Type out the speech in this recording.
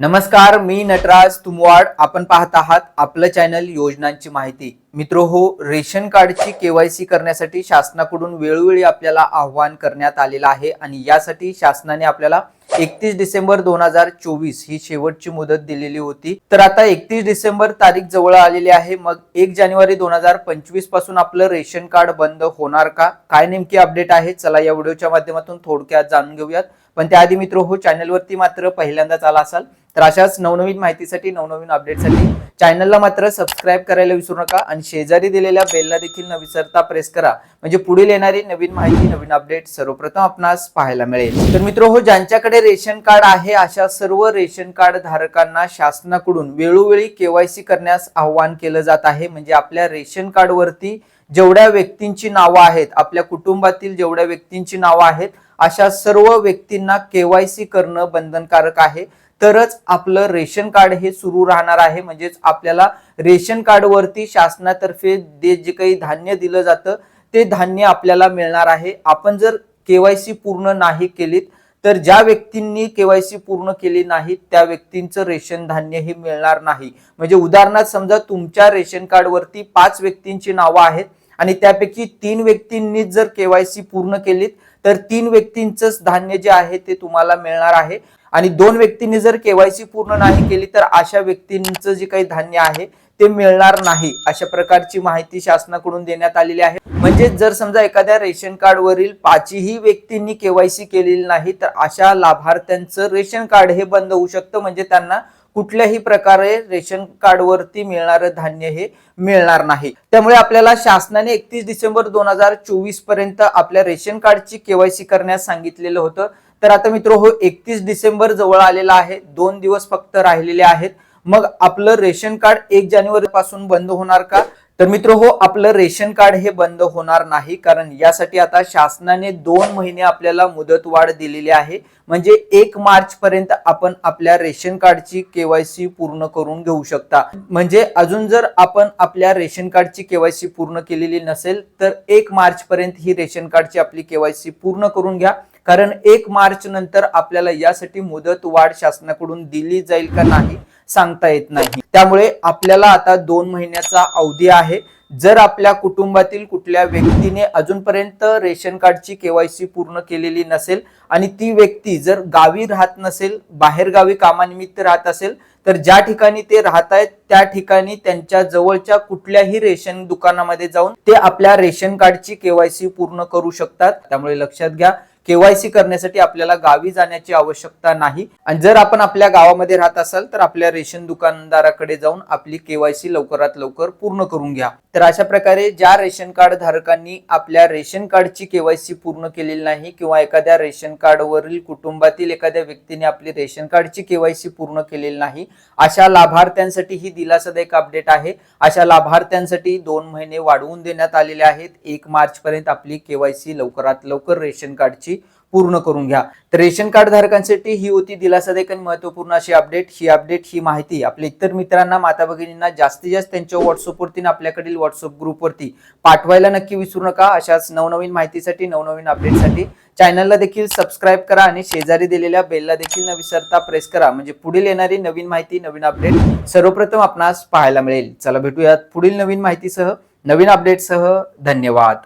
नमस्कार मी नटराज तुमवाड. आपण पाहत आहात आपलं चॅनल योजनांची माहिती. मित्र हो रेशन कार्डची केवायसी करण्यासाठी शासनाकडून वेळोवेळी आपल्याला आव्हान करण्यात आलेलं आहे आणि यासाठी शासनाने आपल्याला एकतीस डिसेंबर दोन हजार चोवीस ही शेवटची मुदत दिलेली होती. तर आता एकतीस डिसेंबर तारीख जवळ आलेली आहे. मग एक जानेवारी दोन हजार पंचवीसपासून आपलं रेशन कार्ड बंद होणार का? काय नेमकी अपडेट आहे? चला या व्हिडिओच्या माध्यमातून थोडक्यात जाणून घेऊयात. पण त्याआधी मित्र हो चॅनलवरती मात्र पहिल्यांदाच आला असाल. तर अशाच नवनवीन माहितीसाठी नवनवीन अपडेटसाठी चॅनलला मात्र सबस्क्राईब करायला विसरू नका आणि शेजारी दिलेल्या बेलला देखील न विसरता प्रेस करा. म्हणजे पुढील येणारी नवीन माहिती नवीन अपडेट सर्वप्रथम आपणास पाहायला मिळेल. तर मित्र हो ज्यांच्याकडे रेशन कार्ड आहे अशा सर्व रेशन कार्ड धारकांना शासनाकडून वेळोवेळी केवायसी करण्यास आव्हान केलं जात आहे. म्हणजे आपल्या रेशन कार्डवरती जेवढ्या व्यक्तींची नावं आहेत आपल्या कुटुंबातील जेवढ्या व्यक्तींची नावं आहेत अशा सर्व व्यक्तींना केवायसी करणं बंधनकारक आहे. तरच आपलं रेशन कार्ड हे सुरू राहणार आहे. म्हणजेच आपल्याला रेशन कार्ड वरती शासनातर्फे जे जे काही धान्य दिलं जातं ते धान्य आपल्याला मिळणार आहे. आपण जर केवायसी पूर्ण नाही केलीत तर ज्या व्यक्तींनी केवायसी पूर्ण केली नाही त्या व्यक्तींचं रेशन धान्य हे मिळणार नाही. म्हणजे उदाहरणार्थ समजा तुमच्या रेशन कार्ड वरती पाच व्यक्तींची नावं आहेत आणि त्यापैकी तीन व्यक्तींनी जर केवायसी पूर्ण केलीत तर तीन व्यक्तींचंच धान्य जे आहे ते तुम्हाला मिळणार आहे. आणि दोन व्यक्तींनी जर केवायसी पूर्ण नाही केली तर अशा व्यक्तींचं जे काही धान्य आहे ते मिळणार नाही अशा प्रकारची माहिती शासनाकडून देण्यात आलेली आहे. म्हणजे जर समजा एखाद्या रेशन कार्ड वरील पाचही व्यक्तींनी केवायसी केलेली नाही तर अशा लाभार्थ्यांचं रेशन कार्ड हे बंद होऊ शकतं. म्हणजे त्यांना कुठल्याही प्रकारे रेशन कार्ड वरती मिळणारं धान्य हे मिळणार नाही. त्यामुळे आपल्याला शासनाने एकतीस डिसेंबर दोन हजार चोवीसपर्यंत आपल्या रेशन कार्डची केवायसी करण्यास सांगितलेलं होतं. तर आता मित्र हो एकतीस डिसेंबर जवळ आलेला आहे. दोन दिवस फक्त राहिलेले आहेत. मग आपलं रेशन कार्ड एक जानेवारी पासून बंद होणार का? तर मित्र हो आपलं रेशन कार्ड हे बंद होणार नाही कारण यासाठी आता शासनाने दोन महिने आपल्याला मुदत वाढ दिलेली आहे. म्हणजे एक मार्च पर्यंत आपण आपल्या रेशन कार्डची केवायसी पूर्ण करून घेऊ शकता. म्हणजे अजून जर आपण आपल्या रेशन कार्डची केवायसी पूर्ण केलेली नसेल तर एक मार्च पर्यंत ही रेशन कार्डची आपली केवायसी पूर्ण करून घ्या. कारण एक मार्च नंतर आपल्याला यासाठी मुदत वाढ शासनाकडून दिली जाईल का नाही सांगता येत नाही. त्यामुळे आपल्याला आता दोन महिन्याचा अवधी आहे. जर आपल्या कुटुंबातील कुठल्या व्यक्तीने अजूनपर्यंत रेशन कार्डची केवायसी पूर्ण केलेली नसेल आणि ती व्यक्ती जर गावी राहत नसेल बाहेरगावी कामानिमित्त राहत असेल तर ज्या ठिकाणी ते राहत आहेत त्या ठिकाणी त्यांच्या जवळच्या कुठल्याही रेशन दुकानामध्ये जाऊन ते आपल्या रेशन कार्डची केवायसी पूर्ण करू शकतात. त्यामुळे लक्षात घ्या केवायसी करण्यासाठी आपल्याला गावी जाण्याची आवश्यकता नाही. आणि जर आपण आपल्या गावामध्ये राहत असाल तर आपल्या रेशन दुकानदाराकडे जाऊन आपली केवायसी लवकरात लवकर पूर्ण करून घ्या. तर अशा प्रकारे ज्या रेशन कार्ड धारकांनी आपल्या रेशन कार्डची केवायसी पूर्ण केलेली नाही किंवा एखाद्या रेशन कार्डवरील कुटुंबातील एखाद्या व्यक्तीने आपली रेशन कार्डची केवायसी पूर्ण केलेली नाही अशा लाभार्थ्यांसाठी ही दिलासादायक अपडेट आहे. अशा लाभार्थ्यांसाठी दोन महिने वाढवून देण्यात आलेले आहेत. एक मार्च पर्यंत आपली केवायसी लवकरात लवकर रेशन कार्डची पूर्ण करून घ्या. तर रेशन कार्ड धारकांसाठी ही होती दिलासादायक आणि महत्त्वपूर्ण अशी अपडेट ही अपडेट ही माहिती आपल्या इतर मित्रांना माता भगिनींना जास्तीत जास्त त्यांच्या व्हॉट्सअपवरती आपल्याकडील व्हॉट्सअप ग्रुपवरती पाठवायला नक्की विसरू नका. अशाच नवनवीन माहितीसाठी नवनवीन अपडेटसाठी चॅनलला देखील सबस्क्राईब करा आणि शेजारी दिलेल्या बेलला देखील न विसरता प्रेस करा. म्हणजे पुढील येणारी नवीन माहिती नवीन अपडेट सर्वप्रथम आपणास पाहायला मिळेल. चला भेटूयात पुढील नवीन माहितीसह नवीन अपडेटसह धन्यवाद.